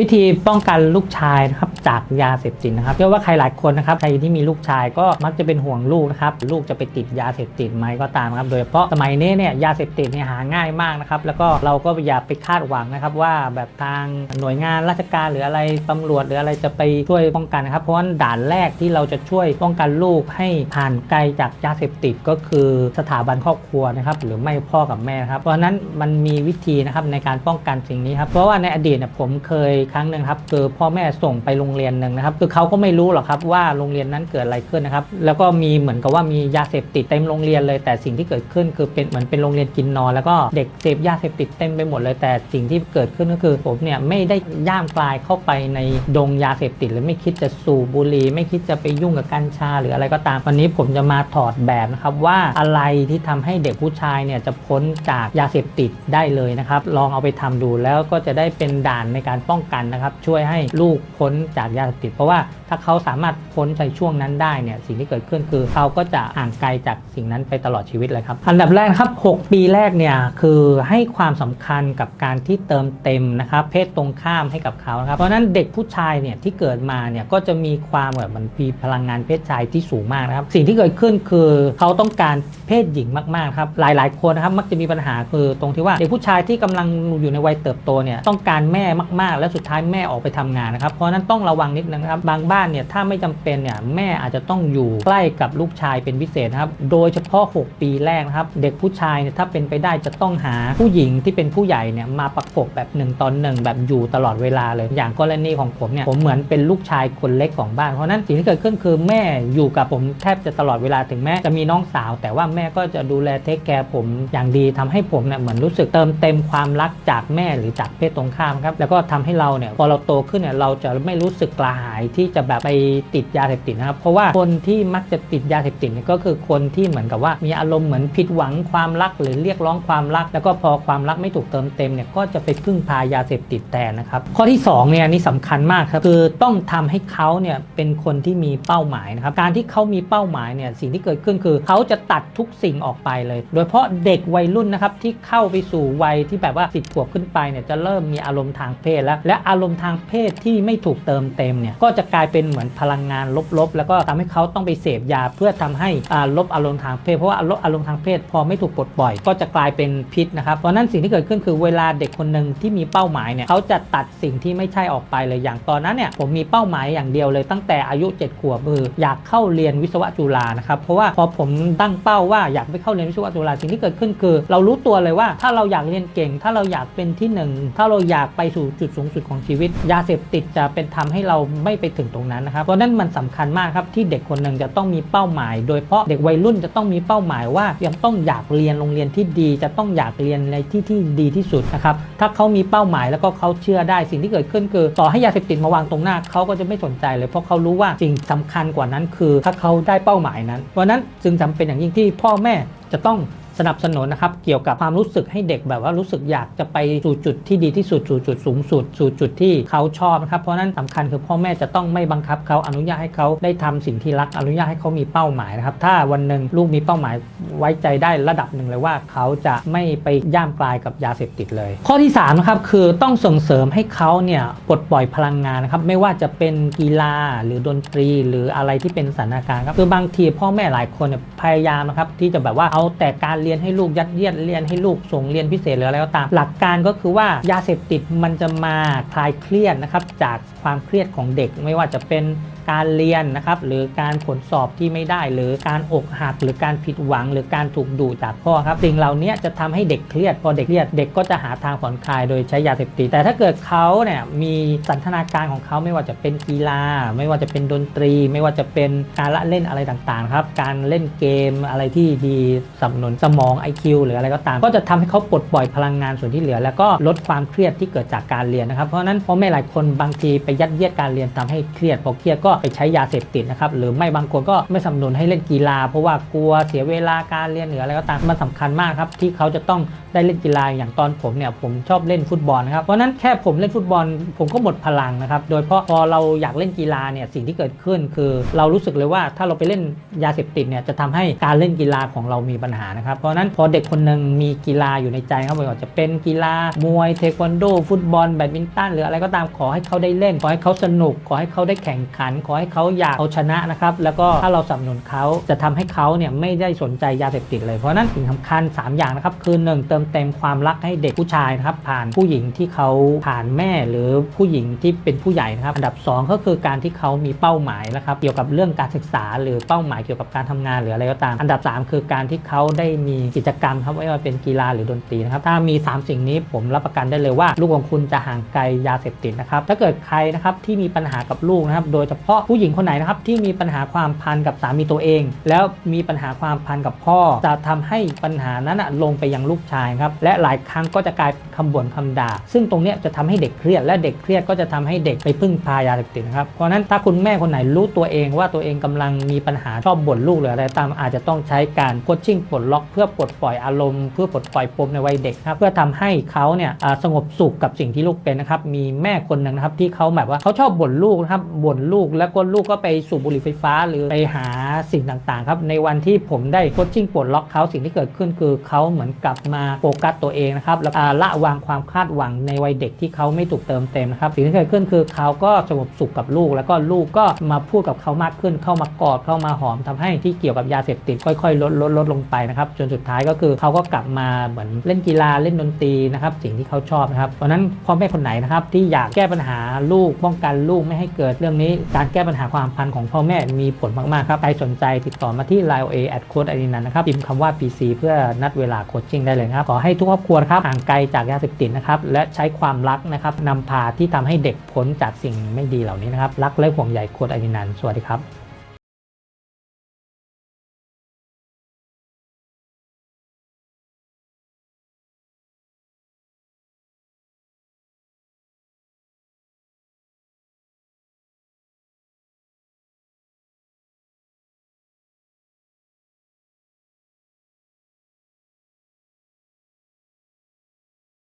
วิธีป้องกันลูกชายนะครับจากยาเสพติดนะครับเชื่อว่าใครหลายคนนะครับใครที่มีลูกชายก็มักจะเป็นห่วงลูกนะครับลูกจะไปติดยาเสพติดไหมก็ตามครับโดยเฉพาะสมัยนี้เนี่ยยาเสพติดเนี่ยหาง่ายมากนะครับแล้วก็เราก็อย่าไปคาดหวังนะครับว่าแบบทางหน่วยงานราชการหรืออะไรตำรวจหรืออะไรจะไปช่วยป้องกันนะครับ เพราะว่าด่านแรกที่เราจะช่วยป้องกันลูกให้ผ่านไกลจากยาเสพติดก็คือสถาบันครอบครัวนะครับหรือไม่พ่อกับแม่ครับเพราะฉะนั้นมันมีวิธีนะครับในการป้องกันสิ่งนี้ครับเพราะว่าในอดีตเนี่ยผมเคยครั้งหนึ่งครับคือพ่อแม่ส่งไปโรงเรียนหนึ่งนะครับคือเขาก็ไม่รู้หรอกครับว่าโรงเรียนนั้นเกิดอะไรขึ้นนะครับ แล้วก็มีเหมือนกับว่ามียาเสพติดเต็มโรงเรียนเลย แต่สิ่งที่เกิดขึ้นคือเป็นเหมือนเป็นโรงเรียนกินนอน แล้วก็เด็กเสพยาเสพติดเต็มไปหมดเลย แต่สิ่งที่เกิดขึ้นก็คือผมเนี่ยไม่ได้ย่ามกลายเข้าไปในดงยาเสพติดหรือไม่คิดจะสูบบุหรี่ไม่คิดจะไปยุ่งกับกัญชา หรืออะไรก็ตามวันนี้ผมจะมาถอดแบบนะครับว่าอะไรที่ทำให้เด็กผู้ชายเนี่ยจะพ้นจากยาเสพติดได้เลยนะครับลองเอาไปทำดูแล้วก็จะได้เป็นด่านในการป้องกันนะครับช่วยให้ลูกพ้นจากยาเสพติด เพราะว่าถ้าเขาสามารถพ้นในช่วงนั้นได้เนี่ยสิ่งที่เกิดขึ้นคือเขาก็จะห่างไกลจากสิ่งนั้นไปตลอดชีวิตเลยครับ อันดับแรกครับ 6 ปีแรกเนี่ยคือให้ความสำคัญกับการที่เติมเต็มนะครับเพศตรงข้ามให้กับเขานะครับเพราะนั้นเด็กผู้ชายเนี่ยที่เกิดมาเนี่ยก็จะมีความแบบมันมีพลังงานเพศชายที่สูงมากนะครับสิ่งที่เกิดขึ้นคือเขาต้องการเพศหญิงมากๆครับหลาย ๆ คนนะครับมักจะมีปัญหาคือตรงที่ว่าเด็กผู้ชายที่กำลังอยู่ในวัยเติบโตเนี่ยต้องการแม่มากๆ แล้วสุดท้ายแม่ออกไปทำงานนะครับ เพราะนั้นต้องระวังนิดนึงนะครับ บางบ้านเนี่ยถ้าไม่จำเป็นเนี่ยแม่อาจจะต้องอยู่ใกล้กับลูกชายเป็นพิเศษนะครับ โดยเฉพาะ 6 ปีแรกนะครับ เด็กผู้ชายเนี่ยถ้าเป็นไปได้จะต้องหาผู้หญิงที่เป็นผู้ใหญ่เนี่ยมาประกบแบบหนึ่งตอนหนึ่งแบบอยู่ตลอดเวลาเลย อย่างกรณีของผมเนี่ยผมเหมือนเป็นลูกชายคนเล็กของบ้าน เพราะฉะนั้นสิ่งที่เกิดขึ้นคือแม่อยู่กับผมแทบจะตลอดเวลาถึงแม้จะมีน้องสาว แต่ว่าแม่ก็จะดูแลเทคแคร์ผมอย่างดีทำให้ผมเนี่ยเหมือนรู้สึกเติมเต็มความรักจากแม่หรือจากเพศตรงข้ามครับแล้วก็ทำให้เราเนี่ยพอเราโตขึ้นเนี่ยเราจะไม่รู้สึกกระหายที่จะแบบไปติดยาเสพติดนะครับ เพราะว่าคนที่มักจะติดยาเสพติดเนี่ยก็คือคนที่เหมือนกับว่า มีอารมณ์เหมือนผิดหวังความรักหรือเรียกร้องความรัก แล้วก็พอความรักไม่ถูกเติมเต็มเนี่ยก็จะไปพึ่งพายาเสพติดแทนนะครับ ข้อที่สองเนี่ยนี่สำคัญมากครับคือต้องทำให้เขาเนี่ยเป็นคนที่มีเป้าหมายนะครับการที่เขามีเป้าหมายเนี่ยสิ่งที่เกิดขึ้นคือเขาจะตัดทุกสิ่งออกไปเลย โดยเฉพาะเด็กวัยรุ่นนะครับที่เข้าไปสู่วัยที่แบบว่าสิบขวบขึ้นไปเนี่ยจะเริ่มมีอารมณ์ทางเพศแล้วและอารมณ์ทางเพศที่ไม่ถูกเติมเต็มเนี่ยก็จะกลายเป็นเหมือนพลังงานลบๆ แล้วก็ทำให้เขาต้องไปเสพยาเพื่อทำให้ลบอารมณ์ทางเพศเพราะว่าลบอารมณ์ทางเพศพอไม่ถูกปลดปล่อย ก็จะกลายเป็นพิษนะครับเพราะฉะนั้นสิ่งที่เกิดขึ้นคือเวลาเด็กคนหนึ่งที่มีเป้าหมายเนี่ยเขาจะตัดสิ่งที่ไม่ใช่ออกไปเลยอย่างตอนนั้นเนี่ยผมมีเป้าหมายอย่างเดียวเลยตั้งแต่อายุ 7 ขวบคืออยากเข้าเรียนวิศวะจุฬานะครับเพราะว่าพอผมตั้งเป้าว่าอยากไปเข้าเรียนวิศวะจุฬาสิ่งที่เกิดขึ้นคือ เรารู้ตัวเลยว่าถ้าเราอยากเรียนเก่ง ถ้าเราอยากเป็นที่หนึ่งถ้าเราอยากไปสู่จุดสูงสุดของชีวิต ยาเสพติดจะเป็นทำให้เราไม่ไปถึงตรงนั้นนะครับเพราะนั้นมันสำคัญมากครับที่เด็กคนหนึ่งจะต้องมีเป้าหมาย โดยเฉพาะเด็กวัยรุ่นจะต้องมีเป้าหมายว่ายังต้องอยากเรียนโรงเรียนที่ดี จะต้องอยากเรียนในที่ที่ดีที่สุดนะครับถ้าเขามีเป้าหมายแล้วก็เขาเชื่อได้สิ่งที่เกิดขึ้นคือต่อให้ยาเสพติดมาวางตรงหน้าเขาก็จะไม่สนใจเลย เพราะเขารู้ว่าสิ่งสำคัญกว่านั้นคือ ถ้าเขาได้เป้าหมายนั้นเพราะนั้นจึงจำเป็นอย่างยิ่งที่พ่อแม่จะต้อง สนับสนุนนะครับเกี่ยวกับความรู้สึกให้เด็กแบบว่ารู้สึกอยากจะไปสู่จุดที่ดีที่สุดสู่จุดสูงสุดสู่จุดที่เขาชอบนะครับเพราะนั้นสำคัญคือพ่อแม่จะต้องไม่บังคับเขาอนุญาตให้เขาได้ทำสิ่งที่รักอนุญาตให้เขามีเป้าหมายนะครับถ้าวันหนึ่งลูกมีเป้าหมายไว้ใจได้ระดับหนึ่งเลยว่าเขาจะไม่ไปย่ามกลายกับยาเสพติดเลย ข้อที่3นะครับคือต้องส่งเสริมให้เขาเนี่ยปลดปล่อยพลังงานนะครับไม่ว่าจะเป็นกีฬาหรือดนตรี หรืออะไรที่เป็นสถานการณ์ครับคือบางทีพ่อแม่หลายคนเนี่ยพยายามนะครับที่จะแบบว่าเอาแต่การเรียนให้ลูกยัดเยียดเรียนให้ลูกส่งเรียนพิเศษหรืออะไรก็ตาม หลักการก็คือว่ายาเสพติดมันจะมาคลายเครียดนะครับจากความเครียดของเด็กไม่ว่าจะเป็น การเรียนนะครับหรือการผลสอบที่ไม่ได้ หรือการอกหัก หรือการผิดหวัง หรือการถูกดุจากพ่อครับสิ่งเหล่านี้จะทำให้เด็กเครียด พอเด็กเครียดเด็กก็จะหาทางผ่อนคลายโดยใช้ยาเสพติดแต่ถ้าเกิดเขาเนี่ยมีสันทนาการของเขาไม่ว่าจะเป็นกีฬา ไม่ว่าจะเป็นดนตรี ไม่ว่าจะเป็นการละเล่นอะไรต่างๆครับการเล่นเกมอะไรที่ดีสนับสนุนสมอง IQ หรืออะไรก็ตาม ก็จะทำให้เขาปลดปล่อยพลังงานส่วนที่เหลือ แล้วก็ลดความเครียดที่เกิดจากการเรียนนะครับเพราะนั้นพ่อแม่หลายคนบางทีไปยัดเยียดการเรียนทำให้เครียดพอเครียดก็ไปใช้ยาเสพติดนะครับหรือไม่บางคนก็ไม่สนับสนุนให้เล่นกีฬา เพราะว่ากลัวเสียเวลาการเรียนหรืออะไรก็ตามมันสำคัญมากครับที่เขาจะต้องได้เล่นกีฬาอย่างตอนผมเนี่ยผมชอบเล่นฟุตบอลนะครับเพราะนั้นแค่ผมเล่นฟุตบอล ผมก็หมดพลังนะครับโดยเฉพาะพอเราอยากเล่นกีฬาเนี่ยสิ่งที่เกิดขึ้นคือ เรารู้สึกเลยว่าถ้าเราไปเล่นยาเสพติดเนี่ยจะทำให้การเล่นกีฬาของเรามีปัญหานะครับเพราะฉะนั้นพอเด็กคนหนึ่งมีกีฬาอยู่ในใจครับไม่ว่าจะเป็นกีฬามวยเทควันโด ฟุตบอลแบดมินตันหรืออะไรก็ตามขอให้เขาได้เล่น ขอให้เขาสนุก ขอให้เขาได้แข่งขันขอให้เขาอยากเอาชนะนะครับ แล้วก็ถ้าเราสนับสนุนเขาจะทำให้เขาเนี่ยไม่ได้สนใจยาเสพติดเลยเพราะนั้นสิ่งสำคัญ 3 อย่างนะครับ คือหนึ่งเติมเต็มความรักให้เด็กผู้ชายนะครับ ผ่านผู้หญิงที่เขาผ่านแม่ หรือผู้หญิงที่เป็นผู้ใหญ่นะครับ อันดับ 2 ก็คือการที่เขามีเป้าหมายนะครับ เกี่ยวกับเรื่องการศึกษา หรือเป้าหมายเกี่ยวกับการทำงานหรืออะไรก็ตาม อันดับ 3 คือการที่เขาได้มีกิจกรรมครับไม่ว่าเป็นกีฬาหรือดนตรีนะครับถ้ามี 3 สิ่งนี้ผมรับประกันได้เลยว่า ลูกของคุณจะห่างไกลยาเสพติดนะครับถ้าเกิดใครนะครับที่มีปัญหากับลูกนะครับ โดยเฉพาะผู้หญิงคนไหนนะครับที่มีปัญหาความพันกับสามีตัวเอง แล้วมีปัญหาความพันกับพ่อ จะทำให้ปัญหานั้นลงไปยังลูกชายครับและหลายครั้งก็จะกลายเป็นคำบ่นคำด่า ซึ่งตรงนี้จะทำให้เด็กเครียด และเด็กเครียดก็จะทำให้เด็กไปพึ่งพายาเสพติดนะครับเพราะนั้นถ้าคุณแม่คนไหนรู้ตัวเองว่าตัวเองกำลังมีปัญหาชอบบ่นลูกหรืออะไรตามอาจจะต้องใช้การโคชชิ่งปลดล็อกเพื่อปลดปล่อยอารมณ์เพื่อปลดปล่อยปมในวัยเด็กครับเพื่อทำให้เขาเนี่ยสงบสุขกับสิ่งที่ลูกเป็นนะครับมีแม่คนหนึ่งนะครับที่เขาแบบว่าเขาชอบบ่นลูกนะครับบ่นลูกแล้วก็ลูกก็ไปสูบบุหรี่ไฟฟ้า หรือไปหาสิ่งต่างๆครับในวันที่ผมได้โคชชิ่งปลดล็อกเขาสิ่งที่เกิดขึ้นคือเขาเหมือนกลับมาโฟกัสตัวเองนะครับแล้วละวางความคาดหวังในวัยเด็กที่เขาไม่ถูกเติมเต็มนะครับสิ่งที่เกิดขึ้นคือเขาก็สงบสุขกับลูก แล้วก็ลูกก็มาพูดกับเขามากขึ้น เข้ามากอดเข้ามาหอมทำให้ที่เกี่ยวกับยาเสพติดค่อยๆ ลดลดลดลงไปนะครับจนสุดท้ายก็คือเขาก็กลับมาเหมือนเล่นกีฬาเล่นดนตรีนะครับสิ่งที่เขาชอบนะครับเพราะฉะนั้นพ่อแม่คนไหนนะครับที่อยากแก้ปัญหาลูกป้องกันลูกไม่ให้เกิดเรื่องนี้การแก้ปัญหาความพันของพ่อแม่มีผลมากๆครับ ใครสนใจติดต่อมาที่ line a at code อดินันนะครับ พิมพ์คำว่า PC เพื่อนัดเวลาโคชชิ่งได้เลยนะครับ ขอให้ทุกครอบครัวครับห่างไกลจากยาเสพติดนะครับ และใช้ความรักนะครับนำพาที่ทำให้เด็กพ้นจากสิ่งไม่ดีเหล่านี้นะครับ รักและห่วงใยโคดอดินันสวัสดีครับ